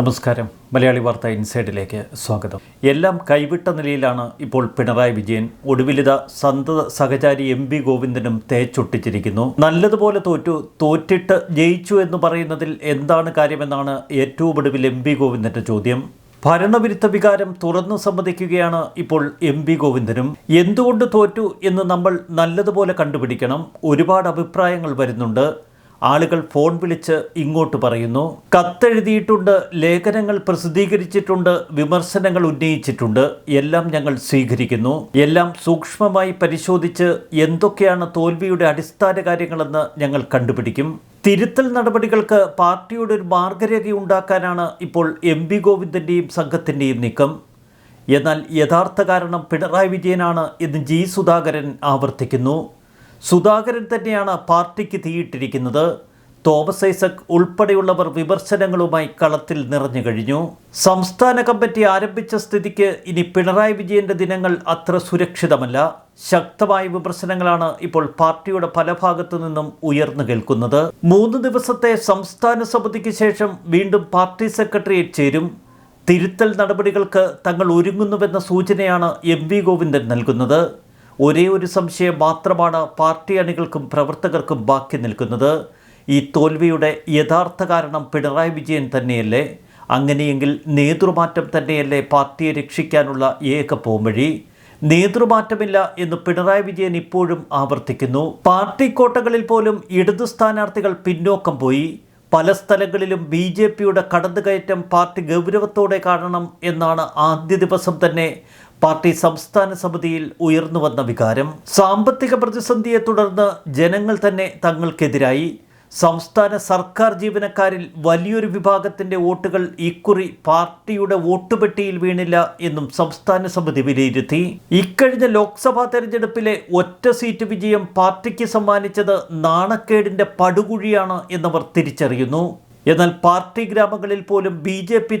നമസ്കാരം. മലയാളി വാർത്ത ഇൻസൈഡിലേക്ക് സ്വാഗതം. എല്ലാം കൈവിട്ട നിലയിലാണ് ഇപ്പോൾ പിണറായി വിജയൻ. ഒടുവിലിത സന്തത സഹചാരി എം പി ഗോവിന്ദനും തേച്ചൊട്ടിച്ചിരിക്കുന്നു. നല്ലതുപോലെ തോറ്റു തോറ്റിട്ട് ജയിച്ചു എന്ന് പറയുന്നതിൽ എന്താണ് കാര്യമെന്നാണ് ഏറ്റവും ഒടുവിൽ എം പി ഗോവിന്ദന്റെ ചോദ്യം. ഭരണവിരുദ്ധ വികാരം തുറന്നു സമ്മതിക്കുകയാണ് ഇപ്പോൾ എം പി ഗോവിന്ദനും. എന്തുകൊണ്ട് തോറ്റു എന്ന് നമ്മൾ നല്ലതുപോലെ കണ്ടുപിടിക്കണം. ഒരുപാട് അഭിപ്രായങ്ങൾ വരുന്നുണ്ട്. ആളുകൾ ഫോൺ വിളിച്ച് ഇങ്ങോട്ട് പറയുന്നു. കത്തെഴുതിയിട്ടുണ്ട് ലേഖനങ്ങൾ പ്രസിദ്ധീകരിച്ചിട്ടുണ്ട് വിമർശനങ്ങൾ ഉന്നയിച്ചിട്ടുണ്ട്. എല്ലാം ഞങ്ങൾ സ്വീകരിക്കുന്നു. എല്ലാം സൂക്ഷ്മമായി പരിശോധിച്ച് എന്തൊക്കെയാണ് തോൽവിയുടെ അടിസ്ഥാന കാര്യങ്ങളെന്ന് ഞങ്ങൾ കണ്ടുപിടിക്കും. തിരുത്തൽ നടപടികൾക്ക് പാർട്ടിയുടെ ഒരു മാർഗരേഖ ഉണ്ടാക്കാനാണ് ഇപ്പോൾ എം പി ഗോവിന്ദന്റെയും സംഘത്തിന്റെയും നീക്കം. എന്നാൽ യഥാർത്ഥ കാരണം പിണറായി വിജയനാണ് എന്ന് ജി സുധാകരൻ ആവർത്തിക്കുന്നു. സുധാകരൻ തന്നെയാണ് പാർട്ടിക്ക് തീയിട്ടിരിക്കുന്നത്. തോമസ് ഐസക് ഉൾപ്പെടെയുള്ളവർ വിമർശനങ്ങളുമായി കളത്തിൽ നിറഞ്ഞു കഴിഞ്ഞു. സംസ്ഥാന കമ്മിറ്റി ആരംഭിച്ച സ്ഥിതിക്ക് ഇനി പിണറായി വിജയന്റെ ദിനങ്ങൾ അത്ര സുരക്ഷിതമല്ല. ശക്തമായ വിമർശനങ്ങളാണ് ഇപ്പോൾ പാർട്ടിയുടെ പല ഭാഗത്തു നിന്നും ഉയർന്നു കേൾക്കുന്നത്. മൂന്ന് ദിവസത്തെ സംസ്ഥാന സമിതിക്ക് ശേഷം വീണ്ടും പാർട്ടി സെക്രട്ടേറിയറ്റ് ചേരും. തിരുത്തൽ നടപടികൾക്ക് തങ്ങൾ ഒരുങ്ങുന്നുവെന്ന സൂചനയാണ് എം വി ഗോവിന്ദൻ നൽകുന്നത്. ഒരേ ഒരു സംശയം മാത്രമാണ് പാർട്ടി അണികൾക്കും പ്രവർത്തകർക്കും ബാക്കി നിൽക്കുന്നത്. ഈ തോൽവിയുടെ യഥാർത്ഥ കാരണം പിണറായി വിജയൻ തന്നെയല്ലേ? അങ്ങനെയെങ്കിൽ നേതൃമാറ്റം തന്നെയല്ലേ പാർട്ടിയെ രക്ഷിക്കാനുള്ള ഏക പോംവഴി? നേതൃമാറ്റമില്ല എന്ന് പിണറായി വിജയൻ ഇപ്പോഴും ആവർത്തിക്കുന്നു. പാർട്ടി കോട്ടകളിൽ പോലും ഇടതു സ്ഥാനാർത്ഥികൾ പിന്നോക്കം പോയി. പല സ്ഥലങ്ങളിലും ബി ജെ പിയുടെ കടന്നുകയറ്റം പാർട്ടി ഗൗരവത്തോടെ കാണണം എന്നാണ് ആദ്യ ദിവസം തന്നെ പാർട്ടി സംസ്ഥാന സമിതിയിൽ ഉയർന്നു വന്ന വികാരം സാമ്പത്തിക പ്രതിസന്ധിയെ തുടർന്ന് ജനങ്ങൾ തന്നെ തങ്ങൾക്കെതിരായി. സംസ്ഥാന സർക്കാർ ജീവനക്കാരിൽ വലിയൊരു വിഭാഗത്തിന്റെ വോട്ടുകൾ ഇക്കുറി പാർട്ടിയുടെ വോട്ടുപെട്ടിയിൽ വീണില്ല എന്നും സംസ്ഥാന സമിതി വിലയിരുത്തി. ഇക്കഴിഞ്ഞ ലോക്സഭാ തെരഞ്ഞെടുപ്പിലെ ഒറ്റ സീറ്റ് വിജയം പാർട്ടിക്ക് സമ്മാനിച്ചത് നാണക്കേടിന്റെ പടുകുഴിയാണ് എന്നവർ തിരിച്ചറിയുന്നു. എന്നാൽ പാർട്ടി ഗ്രാമങ്ങളിൽ പോലും ബി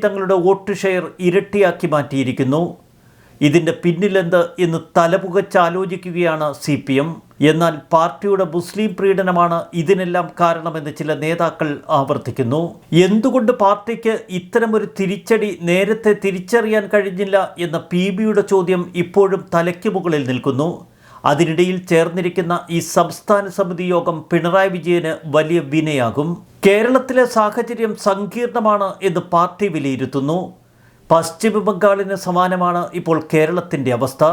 തങ്ങളുടെ വോട്ട് ഷെയർ ഇരട്ടിയാക്കി മാറ്റിയിരിക്കുന്നു. ഇതിന്റെ പിന്നിലെന്ത് എന്ന് തലപുകച്ചാലോചിക്കുകയാണ് സി പി എം. എന്നാൽ പാർട്ടിയുടെ മുസ്ലിം പ്രീഡനമാണ് ഇതിനെല്ലാം കാരണമെന്ന് ചില നേതാക്കൾ ആവർത്തിക്കുന്നു. എന്തുകൊണ്ട് പാർട്ടിക്ക് ഇത്തരമൊരു തിരിച്ചടി നേരത്തെ തിരിച്ചറിയാൻ കഴിഞ്ഞില്ല എന്ന പി ബിയുടെ ചോദ്യം ഇപ്പോഴും തലയ്ക്ക് മുകളിൽ നിൽക്കുന്നു. അതിനിടയിൽ ചേർന്നിരിക്കുന്ന ഈ സംസ്ഥാന സമിതി യോഗം പിണറായി വിജയന് വലിയ വിനയാകും. കേരളത്തിലെ സാഹചര്യം സങ്കീർണമാണ് എന്ന് പാർട്ടി വിലയിരുത്തുന്നു. പശ്ചിമ ബംഗാളിന് സമാനമാണ് ഇപ്പോൾ കേരളത്തിന്റെ അവസ്ഥ.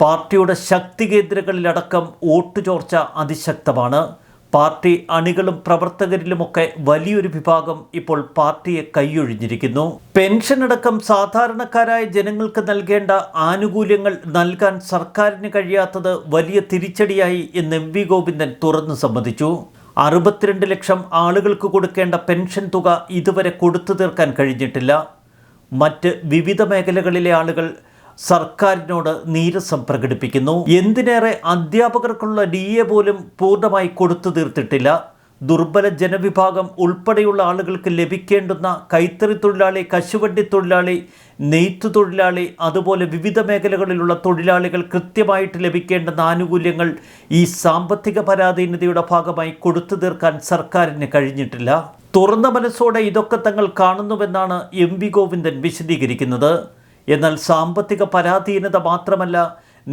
പാർട്ടിയുടെ ശക്തി കേന്ദ്രങ്ങളിലടക്കം വോട്ട് ചോർച്ച അതിശക്തമാണ്. പാർട്ടി അണികളും പ്രവർത്തകരിലുമൊക്കെ വലിയൊരു വിഭാഗം ഇപ്പോൾ പാർട്ടിയെ കൈയൊഴിഞ്ഞിരിക്കുന്നു. പെൻഷൻ അടക്കം സാധാരണക്കാരായ ജനങ്ങൾക്ക് നൽകേണ്ട ആനുകൂല്യങ്ങൾ നൽകാൻ സർക്കാരിന് കഴിയാത്തത് വലിയ തിരിച്ചടിയായി എന്ന് എം വി ഗോവിന്ദൻ തുറന്നു സമ്മതിച്ചു. അറുപത്തിരണ്ട് ലക്ഷം ആളുകൾക്ക് കൊടുക്കേണ്ട പെൻഷൻ തുക ഇതുവരെ കൊടുത്തു തീർക്കാൻ കഴിഞ്ഞിട്ടില്ല. മറ്റ് വിവിധ മേഖലകളിലെ ആളുകൾ സർക്കാരിനോട് നീരസം പ്രകടിപ്പിക്കുന്നു. എന്തിനേറെ അധ്യാപകർക്കുള്ള ഡി എ പോലും പൂർണമായി കൊടുത്തു തീർത്തിട്ടില്ല. ദുർബല ജനവിഭാഗം ഉൾപ്പെടെയുള്ള ആളുകൾക്ക് ലഭിക്കേണ്ടുന്ന കൈത്തറി തൊഴിലാളി കശുവണ്ടി തൊഴിലാളി നെയ്ത്ത് തൊഴിലാളി അതുപോലെ വിവിധ മേഖലകളിലുള്ള തൊഴിലാളികൾ കൃത്യമായിട്ട് ലഭിക്കേണ്ടുന്ന ആനുകൂല്യങ്ങൾ ഈ സാമ്പത്തിക പരാധീനതയുടെ ഭാഗമായി കൊടുത്തു തീർക്കാൻ സർക്കാരിന് കഴിഞ്ഞിട്ടില്ല. തുറന്ന മനസ്സോടെ ഇതൊക്കെ തങ്ങൾ കാണുന്നുവെന്നാണ് എം വി ഗോവിന്ദൻ വിശദീകരിക്കുന്നത്. എന്നാൽ സാമ്പത്തിക പരാധീനത മാത്രമല്ല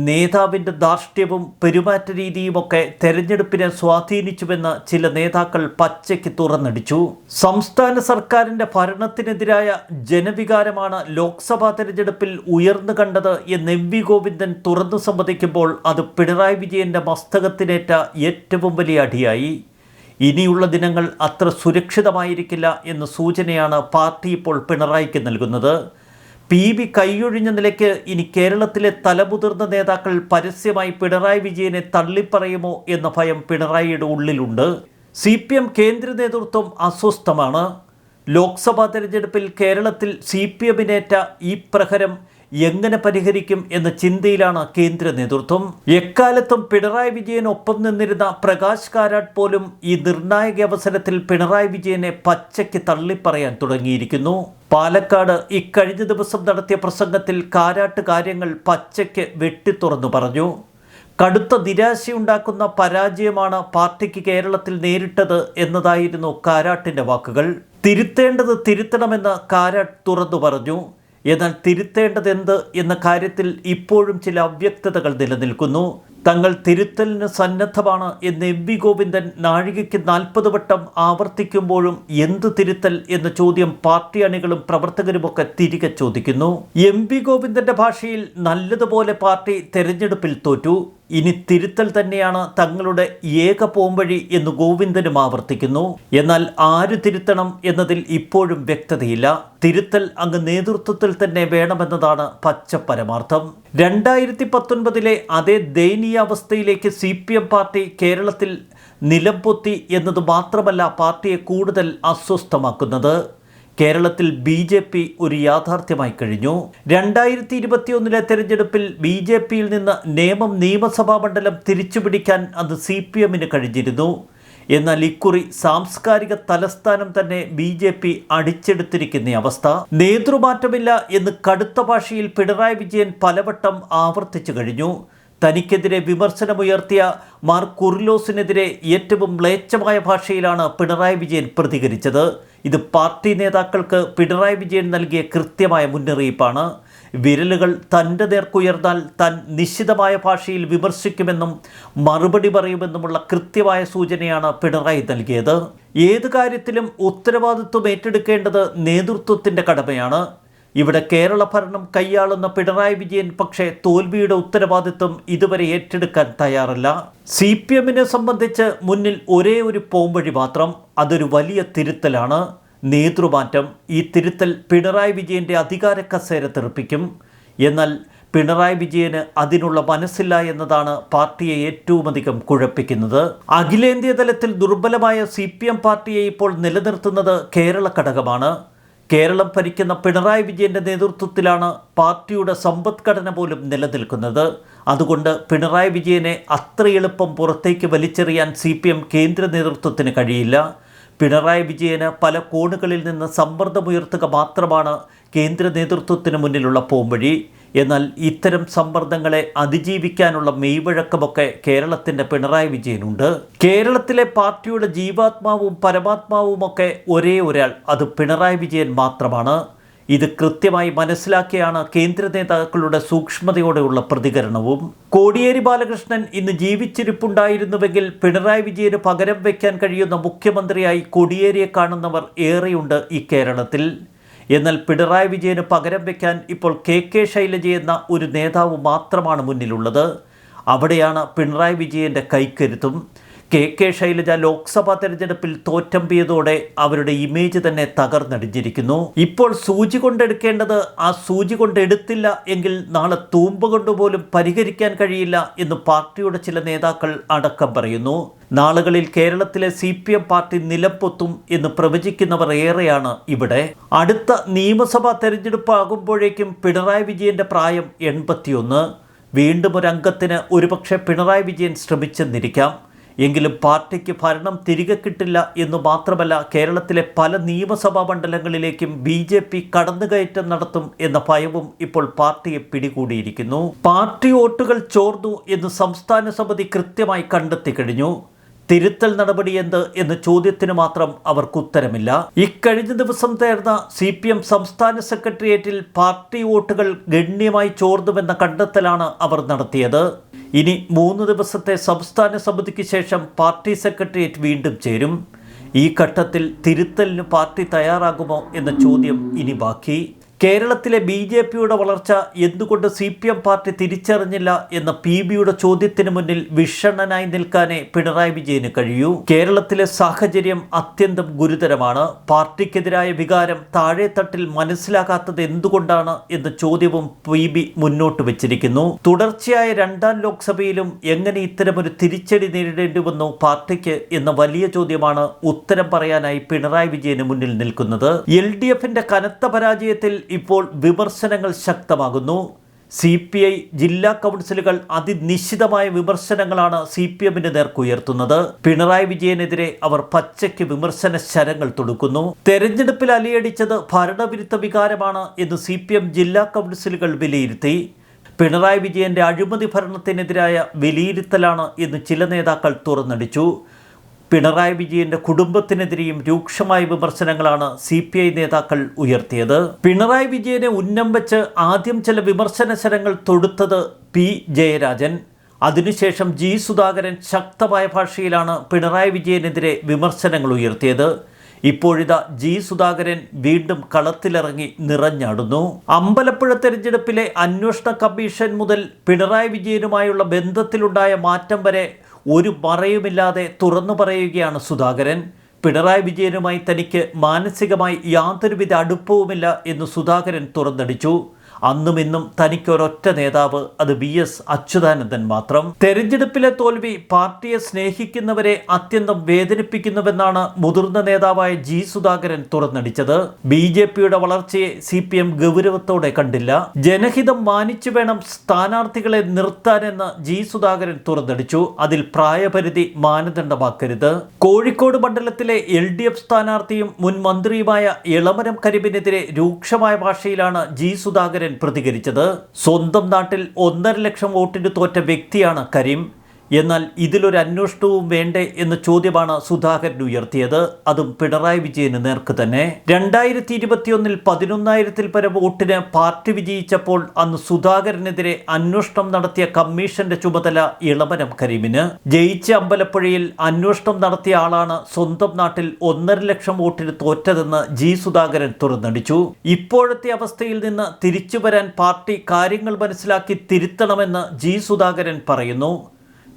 നേതാവിന്റെ ധാർഷ്ട്യവും പെരുമാറ്റ രീതിയുമൊക്കെ തെരഞ്ഞെടുപ്പിനെ സ്വാധീനിച്ചുവെന്ന് ചില നേതാക്കൾ പച്ചയ്ക്ക് തുറന്നടിച്ചു. സംസ്ഥാന സർക്കാരിന്റെ ഭരണത്തിനെതിരായ ജനവികാരമാണ് ലോക്സഭാ തെരഞ്ഞെടുപ്പിൽ ഉയർന്നു കണ്ടത് എന്ന് എം വി ഗോവിന്ദൻ തുറന്നു സമ്മതിക്കുമ്പോൾ അത് പിണറായി വിജയന്റെ മസ്തകത്തിനേറ്റ ഏറ്റവും വലിയ അടിയായി. ഇനിയുള്ള ദിനങ്ങൾ അത്ര സുരക്ഷിതമായിരിക്കില്ല എന്ന സൂചനയാണ് പാർട്ടി ഇപ്പോൾ പിണറായിക്ക് നൽകുന്നത്. പി ബി കൈയൊഴിഞ്ഞ നിലയ്ക്ക് ഇനി കേരളത്തിലെ തലമുതിർന്ന നേതാക്കൾ പരസ്യമായി പിണറായി വിജയനെ തള്ളിപ്പറയുമോ എന്ന ഭയം പിണറായിയുടെ ഉള്ളിലുണ്ട്. സി പി എം കേന്ദ്ര നേതൃത്വം അസ്വസ്ഥമാണ്. ലോക്സഭാ തെരഞ്ഞെടുപ്പിൽ കേരളത്തിൽ സി പി എമ്മിനേറ്റ ഈ പ്രഹരം എങ്ങനെ പരിഹരിക്കും എന്ന ചിന്തയിലാണ് കേന്ദ്ര നേതൃത്വം. എക്കാലത്തും പിണറായി വിജയൻ ഒപ്പം നിന്നിരുന്ന പ്രകാശ് കാരാട്ട് പോലും ഈ നിർണായക അവസരത്തിൽ പിണറായി വിജയനെ പച്ചയ്ക്ക് തള്ളിപ്പറയാൻ തുടങ്ങിയിരിക്കുന്നു. പാലക്കാട് ഇക്കഴിഞ്ഞ ദിവസം നടത്തിയ പ്രസംഗത്തിൽ കാരാട്ട് കാര്യങ്ങൾ പച്ചയ്ക്ക് വെട്ടിത്തുറന്നു പറഞ്ഞു. കടുത്ത നിരാശയുണ്ടാക്കുന്ന പരാജയമാണ് പാർട്ടിക്ക് കേരളത്തിൽ നേരിട്ടത് എന്നതായിരുന്നു കാരാട്ടിന്റെ വാക്കുകൾ. തിരുത്തേണ്ടത് തിരുത്തണമെന്ന് കാരാട്ട് തുറന്നു പറഞ്ഞു. എന്നാൽ തിരുത്തേണ്ടത് എന്ത് എന്ന കാര്യത്തിൽ ഇപ്പോഴും ചില അവ്യക്തതകൾ നിലനിൽക്കുന്നു. തങ്ങൾ തിരുത്തലിന് സന്നദ്ധമാണ് എന്ന് എം വി ഗോവിന്ദൻ നാഴികയ്ക്ക് നാൽപ്പത് വട്ടം ആവർത്തിക്കുമ്പോഴും എന്ത് തിരുത്തൽ എന്ന ചോദ്യം പാർട്ടി അണികളും പ്രവർത്തകരുമൊക്കെ തിരികെ ചോദിക്കുന്നു. എം വി ഗോവിന്ദന്റെ ഭാഷയിൽ നല്ലതുപോലെ പാർട്ടി തെരഞ്ഞെടുപ്പിൽ തോറ്റു. ഇനി തിരുത്തൽ തന്നെയാണ് തങ്ങളുടെ ഏക പോംവഴി എന്ന് ഗോവിന്ദനും ആവർത്തിക്കുന്നു. എന്നാൽ ആര് തിരുത്തണം എന്നതിൽ ഇപ്പോഴും വ്യക്തതയില്ല. തിരുത്തൽ അങ്ങ് നേതൃത്വത്തിൽ തന്നെ വേണമെന്നതാണ് പച്ച പരമാർത്ഥം. രണ്ടായിരത്തി പത്തൊൻപതിലെ അതേ ദയനീയാവസ്ഥയിലേക്ക് സി പി എം പാർട്ടി കേരളത്തിൽ നിലംപൊത്തി എന്നത് മാത്രമല്ല പാർട്ടിയെ കൂടുതൽ അസ്വസ്ഥമാക്കുന്നത്. കേരളത്തിൽ ബി ജെ പി ഒരു യാഥാർത്ഥ്യമായി കഴിഞ്ഞു. രണ്ടായിരത്തി ഇരുപത്തിയൊന്നിലെ തെരഞ്ഞെടുപ്പിൽ ബി ജെ പിയിൽ നിന്ന് നേമം നിയമസഭാ മണ്ഡലം തിരിച്ചുപിടിക്കാൻ അത് സി പി എമ്മിന് കഴിഞ്ഞിരുന്നു. എന്നാൽ ഇക്കുറി സാംസ്കാരിക തലസ്ഥാനം തന്നെ ബി ജെ പി അടിച്ചെടുത്തിരിക്കുന്ന അവസ്ഥ. നേതൃമാറ്റമില്ല എന്ന് കടുത്ത ഭാഷയിൽ പിണറായി വിജയൻ പലവട്ടം ആവർത്തിച്ചു കഴിഞ്ഞു. തനിക്കെതിരെ വിമർശനമുയർത്തിയ മാർ കുർലോസിനെതിരെ ഏറ്റവും മ്ലേച്ഛമായ ഭാഷയിലാണ് പിണറായി വിജയൻ പ്രതികരിച്ചത്. ഇത് പാർട്ടി നേതാക്കൾക്ക് പിണറായി വിജയൻ നൽകിയ കൃത്യമായ മുന്നറിയിപ്പാണ്. വിരലുകൾ തന്റെ നേർക്കുയർന്നാൽ താൻ നിശ്ചിതമായ ഭാഷയിൽ വിമർശിക്കുമെന്നും മറുപടി പറയുമെന്നുമുള്ള കൃത്യമായ സൂചനയാണ് പിണറായി നൽകിയത്. ഏത് കാര്യത്തിലും ഉത്തരവാദിത്വം ഏറ്റെടുക്കേണ്ടത് നേതൃത്വത്തിന്റെ കടമയാണ്. ഇവിടെ കേരള ഭരണം കൈയാളുന്ന പിണറായി വിജയൻ പക്ഷേ തോൽവിയുടെ ഉത്തരവാദിത്വം ഇതുവരെ ഏറ്റെടുക്കാൻ തയ്യാറല്ല. സി പി എമ്മിനെ സംബന്ധിച്ച് മുന്നിൽ ഒരേ ഒരു പോംവഴി മാത്രം അതൊരു വലിയ തിരുത്തലാണ്. നേതൃമാറ്റം ഈ തിരുത്തൽ പിണറായി വിജയന്റെ അധികാര കസേര തെറിപ്പിക്കും. എന്നാൽ പിണറായി വിജയന് അതിനുള്ള മനസ്സില്ല എന്നതാണ് പാർട്ടിയെ ഏറ്റവും അധികം കുഴപ്പിക്കുന്നത്. അഖിലേന്ത്യാ തലത്തിൽ ദുർബലമായ സി പാർട്ടിയെ ഇപ്പോൾ നിലനിർത്തുന്നത് കേരള ഘടകമാണ്. കേരളം ഭരിക്കുന്ന പിണറായി വിജയന്റെ നേതൃത്വത്തിലാണ് പാർട്ടിയുടെ സമ്പദ്ഘടന പോലും നിലനിൽക്കുന്നത്. അതുകൊണ്ട് പിണറായി വിജയനെ അത്ര എളുപ്പം പുറത്തേക്ക് വലിച്ചെറിയാൻ സി കേന്ദ്ര നേതൃത്വത്തിന് കഴിയില്ല. പിണറായി വിജയന് പല കോണുകളിൽ നിന്ന് സമ്മർദ്ദമുയർത്തുക മാത്രമാണ് കേന്ദ്ര നേതൃത്വത്തിന് മുന്നിലുള്ള പോംവഴി. എന്നാൽ ഇത്തരം സമ്മർദ്ദങ്ങളെ അതിജീവിക്കാനുള്ള മെയ്വഴക്കമൊക്കെ കേരളത്തിന്റെ പിണറായി വിജയനുണ്ട്. കേരളത്തിലെ പാർട്ടിയുടെ ജീവാത്മാവും പരമാത്മാവുമൊക്കെ ഒരേ ഒരാൾ അത് പിണറായി വിജയൻ മാത്രമാണ്. ഇത് കൃത്യമായി മനസ്സിലാക്കിയാണ് കേന്ദ്ര നേതാക്കളുടെ സൂക്ഷ്മതയോടെയുള്ള പ്രതികരണവും. കോടിയേരി ബാലകൃഷ്ണൻ ഇന്ന് ജീവിച്ചിരിപ്പുണ്ടായിരുന്നുവെങ്കിൽ പിണറായി വിജയന് പകരം വയ്ക്കാൻ കഴിയുന്ന മുഖ്യമന്ത്രിയായി കോടിയേരിയെ കാണുന്നവർ ഏറെയുണ്ട് ഈ കേരളത്തിൽ. എന്നാൽ പിണറായി വിജയന് പകരം വയ്ക്കാൻ ഇപ്പോൾ കെ കെ ശൈലജ എന്ന ഒരു നേതാവ് മാത്രമാണ് മുന്നിലുള്ളത്. അവിടെയാണ് പിണറായി വിജയന്റെ കൈക്കരുത്തും. കെ കെ ശൈലജ ലോക്സഭാ തെരഞ്ഞെടുപ്പിൽ തോറ്റമ്പിയതോടെ അവരുടെ ഇമേജ് തന്നെ തകർന്നടിഞ്ഞിരിക്കുന്നു. ഇപ്പോൾ സൂചി കൊണ്ടെടുക്കേണ്ടത് ആ സൂചി കൊണ്ടെടുത്തില്ല എങ്കിൽ നാളെ തൂമ്പ കൊണ്ടുപോലും പരിഹരിക്കാൻ കഴിയില്ല എന്ന് പാർട്ടിയുടെ ചില നേതാക്കൾ അടക്കം പറയുന്നു. നാളുകളിൽ കേരളത്തിലെ സി പി എം പാർട്ടി നിലപ്പൊത്തും എന്ന് പ്രവചിക്കുന്നവർ ഏറെയാണ് ഇവിടെ. അടുത്ത നിയമസഭാ തെരഞ്ഞെടുപ്പ് ആകുമ്പോഴേക്കും പിണറായി വിജയന്റെ പ്രായം എൺപത്തിയൊന്ന്. വീണ്ടും ഒരു ഒരുപക്ഷെ പിണറായി വിജയൻ ശ്രമിച്ചെന്നിരിക്കാം. എങ്കിലും പാർട്ടിക്ക് ഭരണം തിരികെ കിട്ടില്ല എന്നു മാത്രമല്ല കേരളത്തിലെ പല നിയമസഭാ മണ്ഡലങ്ങളിലേക്കും ബി ജെ പി കടന്നുകയറ്റം നടത്തും എന്ന ഭയവും ഇപ്പോൾ പാർട്ടിയെ പിടികൂടിയിരിക്കുന്നു. പാർട്ടി വോട്ടുകൾ ചോർന്നു എന്ന് സംസ്ഥാന സമിതി കൃത്യമായി കണ്ടെത്തി കഴിഞ്ഞു. തിരുത്തൽ നടപടി എന്ത് എന്ന ചോദ്യത്തിന് മാത്രം അവർക്ക് ഉത്തരമില്ല. ഇക്കഴിഞ്ഞ ദിവസം ചേർന്ന സി പി എം സംസ്ഥാന സെക്രട്ടേറിയറ്റിൽ പാർട്ടി വോട്ടുകൾ ഗണ്യമായി ചോർന്നുവെന്ന കണ്ടെത്തലാണ് അവർ നടത്തിയത്. ഇനി മൂന്ന് ദിവസത്തെ സംസ്ഥാന സമിതിക്ക് ശേഷം പാർട്ടി സെക്രട്ടേറിയറ്റ് വീണ്ടും ചേരും. ഈ ഘട്ടത്തിൽ തിരുത്തലിന് പാർട്ടി തയ്യാറാകുമോ എന്ന ചോദ്യം ഇനി ബാക്കി. കേരളത്തിലെ ബി ജെ പിയുടെ വളർച്ച എന്തുകൊണ്ട് സി പി എം പാർട്ടി തിരിച്ചറിഞ്ഞില്ല എന്ന പി ബിയുടെ ചോദ്യത്തിന് മുന്നിൽ വിഷണ്ണനായി നിൽക്കാനേ പിണറായി വിജയന് കഴിയൂ. കേരളത്തിലെ സാഹചര്യം അത്യന്തം ഗുരുതരമാണ്. പാർട്ടിക്കെതിരായ വികാരം താഴെത്തട്ടിൽ മനസ്സിലാകാത്തത് എന്തുകൊണ്ടാണ് എന്ന ചോദ്യവും പി ബി മുന്നോട്ട് വച്ചിരിക്കുന്നു. തുടർച്ചയായ രണ്ടാം ലോക്സഭയിലും എങ്ങനെ ഇത്തരമൊരു തിരിച്ചടി നേരിടേണ്ടി വന്നു പാർട്ടിക്ക് എന്ന വലിയ ചോദ്യമാണ് ഉത്തരം പറയാനായി പിണറായി വിജയന് മുന്നിൽ നിൽക്കുന്നത്. എൽ ഡി എഫിന്റെ കനത്ത പരാജയത്തിൽ ഇപ്പോൾ വിമർശനങ്ങൾ ശക്തമാകുന്നു. സി പി ഐ ജില്ലാ കൗൺസിലുകൾ അതിനിശ്ചിതമായ വിമർശനങ്ങളാണ് സി പി എമ്മിന് നേർക്കുയർത്തുന്നത്. പിണറായി വിജയനെതിരെ അവർ പച്ചയ്ക്ക് വിമർശന ശരങ്ങൾ തൊടുക്കുന്നു. തെരഞ്ഞെടുപ്പിൽ അലിയടിച്ചത് ഭരണവിരുദ്ധ വികാരമാണ് എന്ന് സി പി എം ജില്ലാ കൗൺസിലുകൾ വിലയിരുത്തി. പിണറായി വിജയന്റെ അഴിമതി ഭരണത്തിനെതിരായ വിലയിരുത്തലാണ് എന്ന് ചില നേതാക്കൾ തുറന്നടിച്ചു. പിണറായി വിജയന്റെ കുടുംബത്തിനെതിരെയും രൂക്ഷമായ വിമർശനങ്ങളാണ് സി പി ഐ നേതാക്കൾ ഉയർത്തിയത്. പിണറായി വിജയനെ ഉന്നം വെച്ച് ആദ്യം ചില വിമർശന ശരങ്ങൾ തൊടുത്തത് പി ജയരാജൻ. അതിനുശേഷം ജി സുധാകരൻ ശക്തമായ ഭാഷയിലാണ് പിണറായി വിജയനെതിരെ വിമർശനങ്ങൾ ഉയർത്തിയത്. ഇപ്പോഴിതാ ജി സുധാകരൻ വീണ്ടും കളത്തിലിറങ്ങി നിറഞ്ഞാടുന്നു. അമ്പലപ്പുഴ തെരഞ്ഞെടുപ്പിലെ അന്വേഷണ കമ്മീഷൻ മുതൽ പിണറായി വിജയനുമായുള്ള ബന്ധത്തിലുണ്ടായ മാറ്റം വരെ ഒരു മറയുമില്ലാതെ തുറന്നു പറയുകയാണ് സുധാകരൻ. പിണറായി വിജയനുമായി തനിക്ക് മാനസികമായി യാതൊരുവിധ അടുപ്പവുമില്ല എന്ന് സുധാകരൻ തുറന്നടിച്ചു. അന്നും ഇന്നും തനിക്കൊരൊറ്റ നേതാവ് അത് വി എസ് അച്യുതാനന്ദൻ മാത്രം. തെരഞ്ഞെടുപ്പിലെ തോൽവി പാർട്ടിയെ സ്നേഹിക്കുന്നവരെ അത്യന്തം വേദനിപ്പിക്കുന്നുവെന്നാണ് മുതിർന്ന നേതാവായ ജി സുധാകരൻ തുറന്നടിച്ചത്. ബി ജെ പിയുടെ വളർച്ചയെ സി പി എം ഗൗരവത്തോടെ കണ്ടില്ല. ജനഹിതം മാനിച്ചു വേണം സ്ഥാനാർത്ഥികളെ നിർത്താനെന്ന് ജി സുധാകരൻ തുറന്നടിച്ചു. അതിൽ പ്രായപരിധി മാനദണ്ഡമാക്കരുത്. കോഴിക്കോട് മണ്ഡലത്തിലെ എൽ ഡി എഫ് സ്ഥാനാർത്ഥിയും മുൻ മന്ത്രിയുമായ ഇളമരം കരിമ്പിനെതിരെ രൂക്ഷമായ ഭാഷയിലാണ് ജി സുധാകരൻ പ്രതികരിച്ചത്. സ്വന്തം നാട്ടിൽ ഒന്നര ലക്ഷം വോട്ടിന് തോറ്റ വ്യക്തിയാണ് കരീം. എന്നാൽ ഇതിലൊരു അന്വേഷണവും വേണ്ടേ എന്ന ചോദ്യമാണ് സുധാകരൻ ഉയർത്തിയത്. അതും പിണറായി വിജയന് നേർക്ക് തന്നെ. രണ്ടായിരത്തി ഇരുപത്തിയൊന്നിൽ പതിനൊന്നായിരത്തിൽ പരം വോട്ടിന് പാർട്ടി വിജയിച്ചപ്പോൾ അന്ന് സുധാകരനെതിരെ അന്വേഷണം നടത്തിയ കമ്മീഷന്റെ ചുമതല ഇളമരം കരീമിന്. ജയിച്ച അമ്പലപ്പുഴയിൽ അന്വേഷണം നടത്തിയ ആളാണ് സ്വന്തം നാട്ടിൽ ഒന്നര ലക്ഷം വോട്ടിന് തോറ്റതെന്ന് ജി സുധാകരൻ തുറന്നടിച്ചു. ഇപ്പോഴത്തെ അവസ്ഥയിൽ നിന്ന് തിരിച്ചു വരാൻ പാർട്ടി കാര്യങ്ങൾ മനസ്സിലാക്കി തിരുത്തണമെന്ന് ജി സുധാകരൻ പറയുന്നു.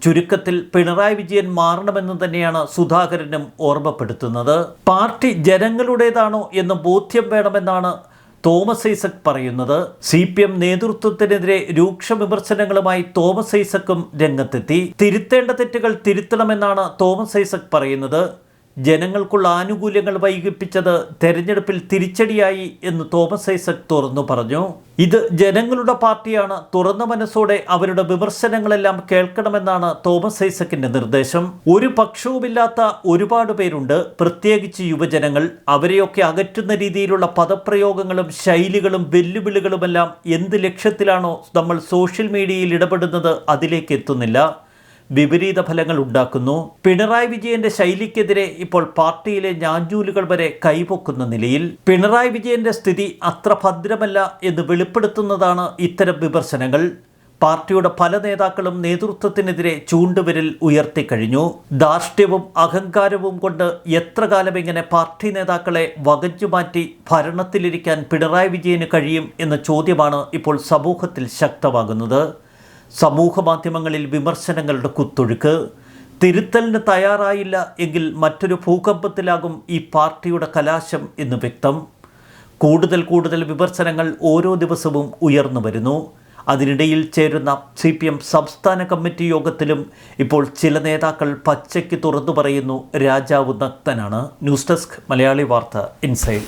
ചുരുക്കത്തിൽ പിണറായി വിജയൻ മാറണമെന്ന് തന്നെയാണ് സുധാകരനും ഓർമ്മപ്പെടുത്തുന്നത്. പാർട്ടി ജനങ്ങളുടേതാണോ എന്ന് ബോധ്യം വേണമെന്നാണ് തോമസ് ഐസക് പറയുന്നത്. സി പി എം നേതൃത്വത്തിനെതിരെ രൂക്ഷ വിമർശനങ്ങളുമായി തോമസ് ഐസക്കും രംഗത്തെത്തി. തിരുത്തേണ്ട തെറ്റുകൾ തിരുത്തണമെന്നാണ് തോമസ് ഐസക് പറയുന്നത്. ജനങ്ങൾക്കുള്ള ആനുകൂല്യങ്ങൾ വൈകിപ്പിച്ചത് തെരഞ്ഞെടുപ്പിൽ തിരിച്ചടിയായി എന്ന് തോമസ് ഐസക് തുറന്നു പറഞ്ഞു. ഇത് ജനങ്ങളുടെ പാർട്ടിയാണ്. തുറന്ന മനസ്സോടെ അവരുടെ വിമർശനങ്ങളെല്ലാം കേൾക്കണമെന്നാണ് തോമസ് ഐസക്കിന്റെ നിർദ്ദേശം. ഒരു പക്ഷവുമില്ലാത്ത ഒരുപാട് പേരുണ്ട്. പ്രത്യേകിച്ച് യുവജനങ്ങൾ. അവരെയൊക്കെ അകറ്റുന്ന രീതിയിലുള്ള പദപ്രയോഗങ്ങളും ശൈലികളും വെല്ലുവിളികളുമെല്ലാം എന്ത് ലക്ഷ്യത്തിലാണോ നമ്മൾ സോഷ്യൽ മീഡിയയിൽ ഇടപെടുന്നത് അതിലേക്ക് എത്തുന്നില്ല. വിപരീത ഫലങ്ങൾ ഉണ്ടാക്കുന്നു. പിണറായി വിജയന്റെ ശൈലിക്കെതിരെ ഇപ്പോൾ പാർട്ടിയിലെ ഞാഞ്ചൂലുകൾ വരെ കൈപൊക്കുന്ന നിലയിൽ പിണറായി വിജയന്റെ സ്ഥിതി അത്ര ഭദ്രമല്ല എന്ന് വെളിപ്പെടുത്തുന്നതാണ് ഇത്തരം വിമർശനങ്ങൾ. പാർട്ടിയുടെ പല നേതാക്കളും നേതൃത്വത്തിനെതിരെ ചൂണ്ടുവിരൽ ഉയർത്തിക്കഴിഞ്ഞു ധാർഷ്ട്യവും അഹങ്കാരവും കൊണ്ട് എത്ര കാലം ഇങ്ങനെ പാർട്ടി നേതാക്കളെ വകഞ്ഞുമാറ്റി ഭരണത്തിലിരിക്കാൻ പിണറായി വിജയന് കഴിയും എന്ന ചോദ്യമാണ് ഇപ്പോൾ സമൂഹത്തിൽ ശക്തമാകുന്നത്. സമൂഹ മാധ്യമങ്ങളിൽ വിമർശനങ്ങളുടെ കുത്തൊഴുക്ക്. തിരുത്തലിന് തയ്യാറായില്ല എങ്കിൽ മറ്റൊരു ഭൂകമ്പത്തിലാകും ഈ പാർട്ടിയുടെ കലാശം എന്ന് വ്യക്തം. കൂടുതൽ കൂടുതൽ വിമർശനങ്ങൾ ഓരോ ദിവസവും ഉയർന്നു വരുന്നു. അതിനിടയിൽ ചേരുന്ന സി പി എം സംസ്ഥാന കമ്മിറ്റി യോഗത്തിലും ഇപ്പോൾ ചില നേതാക്കൾ പച്ചയ്ക്ക് തുറന്നു പറയുന്നു രാജാവ് നക്തനാണ് ന്യൂസ് ഡെസ്ക് മലയാളി വാർത്ത ഇൻസൈഡ്.